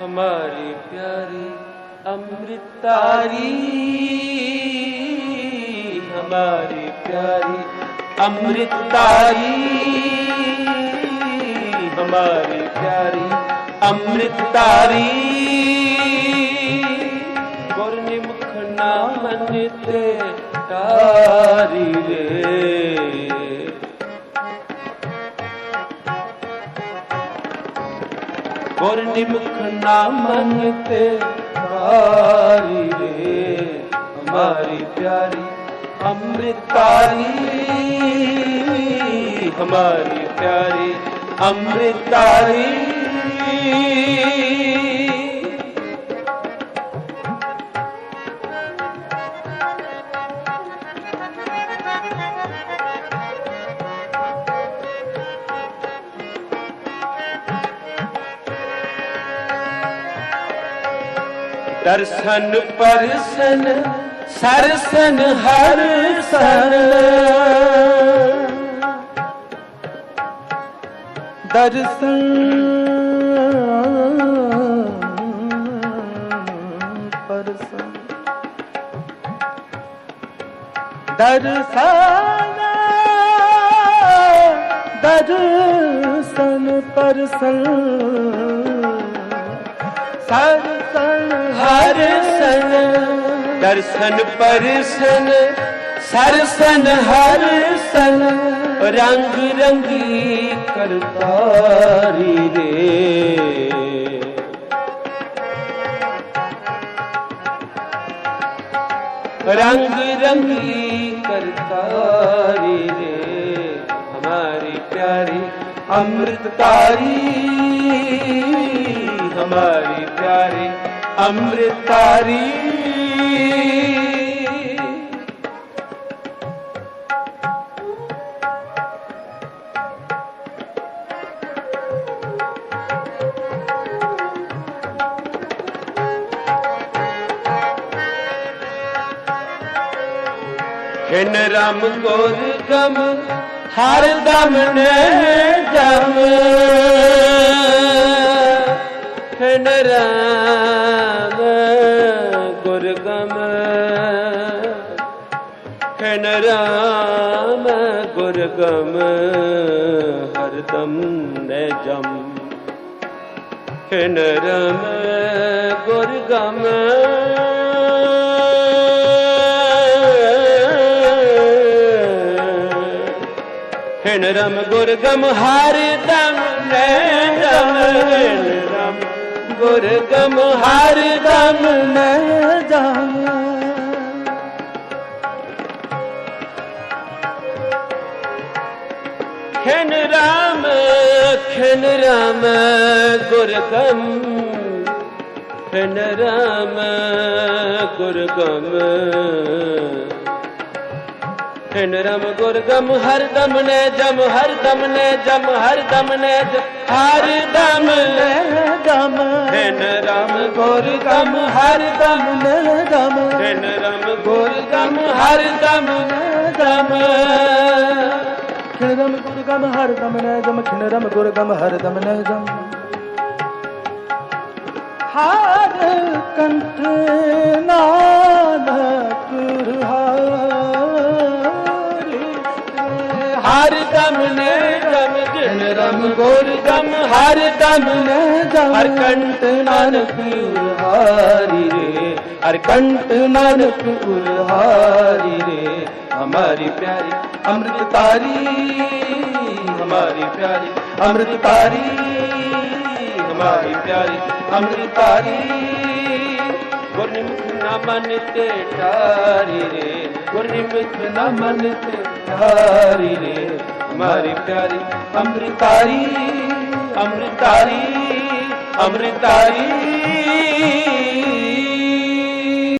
हमारी प्यारी अमृतारी हमारी प्यारी अमृतारी हमारी प्यारी अमृतारी गुरनिमुख नामन ते तारी रे ਗੁਰ ਨਿਮਖ ਨਾ ਮੰਗਤੇ ਹਾਰੀ ਰੇ। ਹਮਾਰੀ ਪਿਆਰੀ ਅੰਮ੍ਰਿਤਾਰੀ ਹਮਾਰੀ ਪਿਆਰੀ ਅੰਮ੍ਰਿਤਾਰੀ। ਦਰਸ਼ਨ ਪਰਸਨ ਸਰਸਨ ਹਰ ਸਨ ਦਰਸ਼ਨ ਪਰਸਨ। ਦਰਸ਼ਨ ਦਰਸ਼ਨ ਪਰਸਨ। ਸਰ ਤਨ ਹਰ ਸਨ ਦਰਸ਼ਨ ਪਰਸਨ ਸਰਸਨ ਹਰ ਸਨ ਰੰਗ ਰੰਗੀ ਕਰਤਾਰੀ ਦੇ ਰੰਗ ਰੰਗੀ ਕਰਤਾਰੀ ਰੇ। ਹਮਾਰੀ ਪਿਆਰੀ ਅੰਮ੍ਰਿਤਕਾਰੀ हमारी प्यारी अमृतारी हिन राम गोर गम हर दम ने जम ਰਾਮ ਗੁਰਗਮ। ਗਮ ਖਨ ਰਾਮ ਗੁਰਗਮ, ਹਰ ਦਮ ਨੈ ਜਮ। ਖਨ ਰਾਮ ਗੁਰ ਗਮ ਰਾਮ ਗੁਰ ਹਰ ਦਮ ਨੈ ਜਮ। ਗੁਰ ਗਮ ਹਰ ਦਮ ਮੈਂ ਜਾਵਾਂ। ਖਨ ਰਾਮ ਖਨ ਰਾਮ ਗੁਰ ਗਮ ਖਨ ਰਾਮ ਗੁਰ ਗਮ ਹਿਣ ਰਮ ਗੁਰ ਗਮ ਹਰ ਦਮ ਨੇ ਜਮ ਹਰ ਦਮ ਨੇ ਜਮ ਹਰ ਦਮ ਨੇ ਹਰ ਦਮ ਨੇ ਗਮ ਹਿਣ ਰਮ ਗੁਰ ਗਮ ਹਰ ਦਮ ਨੇ ਗਮ ਹਿਣ ਰਮ ਗੁਰ ਗਮ ਹਰ ਦਮ ਨੇ ਗਮ ਖਿਣ ਰਮ ਗੁਰ ਗਮ ਹਰ ਦਮ ਨੇ ਗਮ ਖਿਣ ਰਮ ਗੁਰ ਗਮ ਹਰ ਦਮ ਨੇ ਗਮ ਹਰ ਕੰਠ ਨਾਨਕ ਹਰ ਹਰ ਦਮ ਨੇ ਜਮ ਜਿਨ ਰਮ ਗੋਰ ਜਮ ਹਰ ਦਮ ਨੇ ਜਮ ਹਰ ਕੰਟ ਨਾਨਕ ਉਰਹਾਰੀ ਰੇ, ਹਰ ਕੰਟ ਨਾਨਕ ਉਰਹਾਰੀ ਰੇ। ਹਮਾਰੀ ਪਿਆਰੀ ਅੰਮ੍ਰਿਤ ਤਾਰੀ ਹਮਾਰੀ ਪਿਆਰੀ ਅੰਮ੍ਰਿਤ ਤਾਰੀ ਹਮਾਰੀ ਪਿਆਰੀ ਅੰਮ੍ਰਿਤ ਤਾਰੀ ਗੁਰਮੁਖ ਨਾਮ ਨਿਤੇ ਟਾਰੀ ਰੇ ਗੁਰਨੀ ਵਿੱਚ ਨਾ ਮਨ ਤੇ ਧਾਰੀ ਰੇ। ਮਾਰੀ ਪਿਆਰੀ ਅੰਮ੍ਰਿਤਾਰੀ ਅੰਮ੍ਰਿਤਾਰੀ ਅੰਮ੍ਰਿਤਾਰੀ।